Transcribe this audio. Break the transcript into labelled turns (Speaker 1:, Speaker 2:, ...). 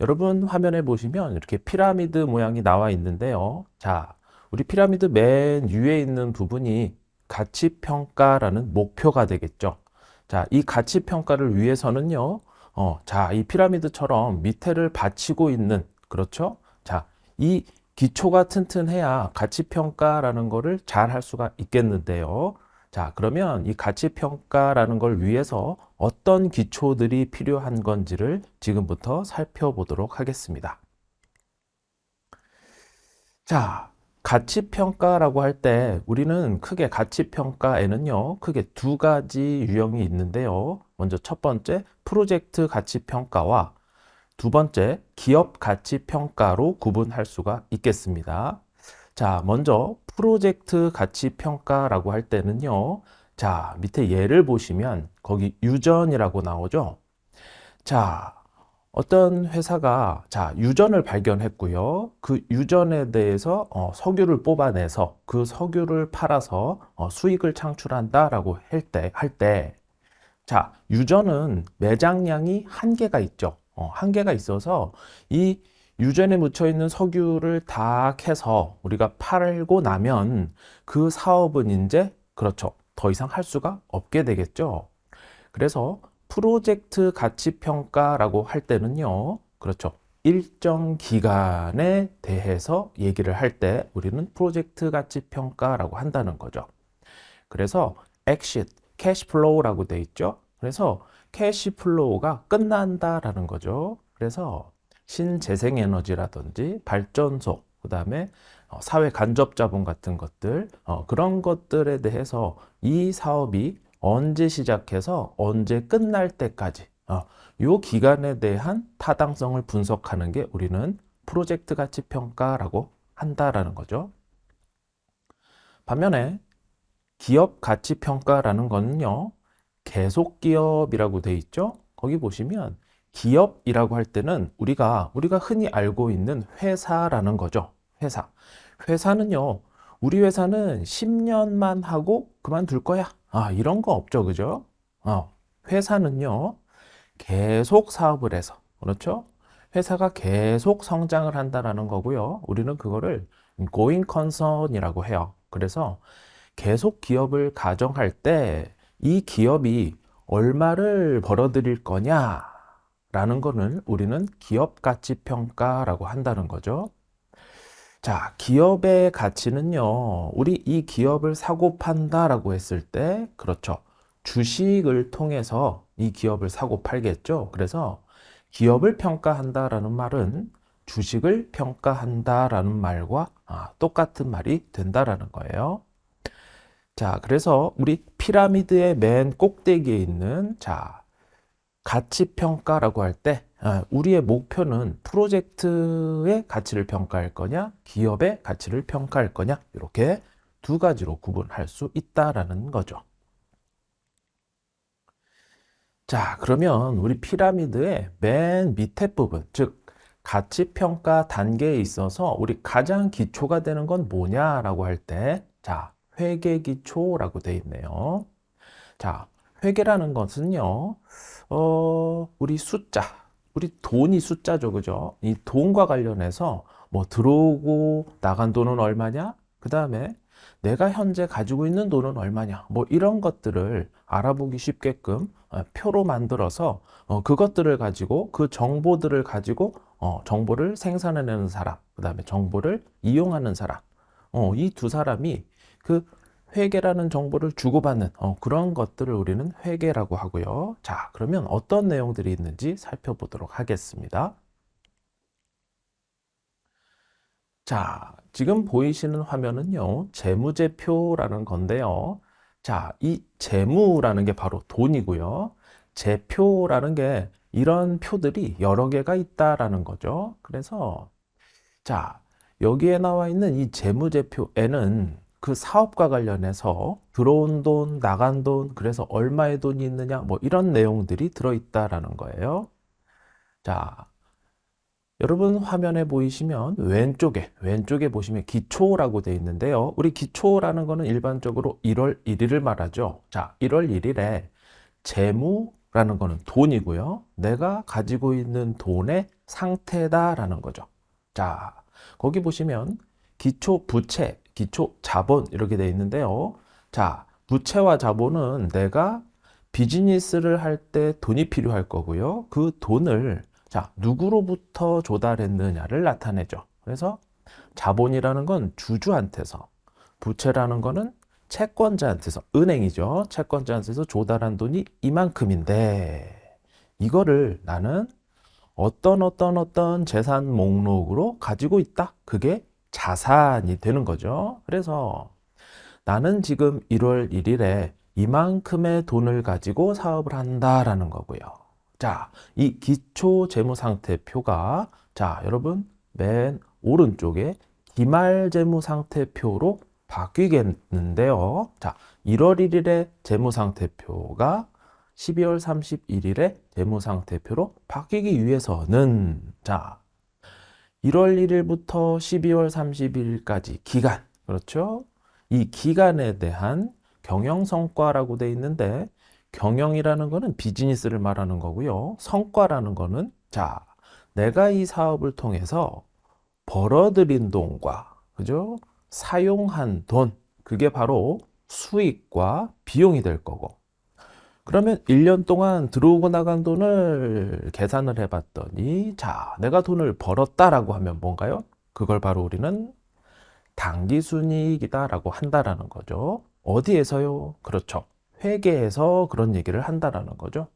Speaker 1: 여러분 화면에 보시면 이렇게 피라미드 모양이 나와 있는데요. 자, 우리 피라미드 맨 위에 있는 부분이 가치평가라는 목표가 되겠죠. 자, 이 가치평가를 위해서는요, 어, 자, 이 피라미드처럼 밑에를 받치고 있는, 그렇죠? 자, 이 기초가 튼튼해야 가치평가라는 거를 잘 할 수가 있겠는데요. 자, 그러면 이 가치평가라는 걸 위해서 어떤 기초들이 필요한 건지를 지금부터 살펴보도록 하겠습니다. 자, 가치평가라고 할 때 우리는 크게 가치평가에는요, 크게 두 가지 유형이 있는데요. 먼저 첫 번째, 프로젝트 가치평가와 두 번째, 기업 가치평가로 구분할 수가 있겠습니다. 자, 먼저 프로젝트 가치 평가라고 할 때는요. 자, 밑에 예를 보시면 거기 유전이라고 나오죠. 자, 어떤 회사가 자, 유전을 발견했고요. 그 유전에 대해서 어, 석유를 뽑아내서 그 석유를 팔아서 어, 수익을 창출한다라고 할 때, 할 때, 자, 유전은 매장량이 한계가 있죠. 어, 한계가 있어서 이 유전에 묻혀 있는 석유를 다 캐서 우리가 팔고 나면 그 사업은 이제 그렇죠. 더 이상 할 수가 없게 되겠죠. 그래서 프로젝트 가치 평가라고 할 때는요. 그렇죠. 일정 기간에 대해서 얘기를 할 때 우리는 프로젝트 가치 평가라고 한다는 거죠. 그래서 exit, cash flow라고 돼 있죠. 그래서 캐시 플로우가 끝난다라는 거죠. 그래서 신재생에너지라든지 발전소, 그 다음에 어, 사회 간접 자본 같은 것들, 어, 그런 것들에 대해서 이 사업이 언제 시작해서 언제 끝날 때까지, 어, 요 기간에 대한 타당성을 분석하는 게 우리는 프로젝트 가치 평가라고 한다라는 거죠. 반면에 기업 가치 평가라는 거는요, 계속 기업이라고 돼 있죠? 거기 보시면 기업이라고 할 때는 우리가 우리가 흔히 알고 있는 회사라는 거죠. 회사. 회사는요. 우리 회사는 10년만 하고 그만둘 거야. 아, 이런 거 없죠. 그죠? 어, 회사는요. 계속 사업을 해서. 그렇죠? 회사가 계속 성장을 한다라는 거고요. 우리는 그거를 going concern이라고 해요. 그래서 계속 기업을 가정할 때 이 기업이 얼마를 벌어들일 거냐 라는 거는 우리는 기업 가치 평가라고 한다는 거죠. 자, 기업의 가치는요, 우리 이 기업을 사고 판다라고 했을 때, 그렇죠. 주식을 통해서 이 기업을 사고 팔겠죠. 그래서 기업을 평가한다라는 말은 주식을 평가한다라는 말과 아, 똑같은 말이 된다라는 거예요. 자, 그래서 우리 피라미드의 맨 꼭대기에 있는 자, 가치 평가라고 할 때, 아, 우리의 목표는 프로젝트의 가치를 평가할 거냐, 기업의 가치를 평가할 거냐, 이렇게 두 가지로 구분할 수 있다라는 거죠. 자, 그러면 우리 피라미드의 맨 밑에 부분, 즉, 가치 평가 단계에 있어서 우리 가장 기초가 되는 건 뭐냐라고 할 때, 자, 회계 기초라고 돼 있네요. 자, 회계라는 것은요, 어, 우리 숫자, 우리 돈이 숫자죠, 그죠? 이 돈과 관련해서 뭐 들어오고 나간 돈은 얼마냐? 그 다음에 내가 현재 가지고 있는 돈은 얼마냐? 뭐 이런 것들을 알아보기 쉽게끔 어, 표로 만들어서 어, 그것들을 가지고 그 정보들을 가지고 어, 정보를 생산해내는 사람, 그 다음에 정보를 이용하는 사람, 어, 이두 사람이 그 회계라는 정보를 주고받는 어, 그런 것들을 우리는 회계라고 하고요. 자, 그러면 어떤 내용들이 있는지 살펴보도록 하겠습니다. 자, 지금 보이시는 화면은요, 재무제표라는 건데요. 자, 이 재무라는 게 바로 돈이고요. 제표라는 게 이런 표들이 여러 개가 있다라는 거죠. 그래서, 자, 여기에 나와 있는 이 재무제표에는 그 사업과 관련해서 들어온 돈, 나간 돈, 그래서 얼마의 돈이 있느냐, 뭐 이런 내용들이 들어있다라는 거예요. 자, 여러분 화면에 보이시면 왼쪽에, 왼쪽에 보시면 기초라고 되어 있는데요. 우리 기초라는 거는 일반적으로 1월 1일을 말하죠. 자, 1월 1일에 재무라는 거는 돈이고요. 내가 가지고 있는 돈의 상태다라는 거죠. 자, 거기 보시면 기초 부채, 기초 자본 이렇게 돼 있는데요. 자, 부채와 자본은 내가 비즈니스를 할 때 돈이 필요할 거고요. 그 돈을 자, 누구로부터 조달했느냐를 나타내죠. 그래서 자본이라는 건 주주한테서, 부채라는 거는 채권자한테서, 은행이죠. 채권자한테서 조달한 돈이 이만큼인데, 이거를 나는 어떤 어떤 어떤 재산 목록으로 가지고 있다. 그게 자산이 되는 거죠. 그래서 나는 지금 1월 1일에 이만큼의 돈을 가지고 사업을 한다라는 거고요. 자, 이 기초 재무 상태표가 자, 여러분 맨 오른쪽에 기말 재무 상태표로 바뀌겠는데요. 자, 1월 1일에 재무 상태표가 12월 31일에 재무 상태표로 바뀌기 위해서는 자, 1월 1일부터 12월 31일까지 기간, 그렇죠? 이 기간에 대한 경영 성과라고 돼 있는데 경영이라는 거는 비즈니스를 말하는 거고요. 성과라는 거는 자, 내가 이 사업을 통해서 벌어들인 돈과 그죠? 사용한 돈, 그게 바로 수익과 비용이 될 거고. 그러면 1년 동안 들어오고 나간 돈을 계산을 해봤더니, 자, 내가 돈을 벌었다라고 하면 뭔가요? 그걸 바로 우리는 당기순이익이다라고 한다라는 거죠. 어디에서요? 그렇죠. 회계에서 그런 얘기를 한다라는 거죠.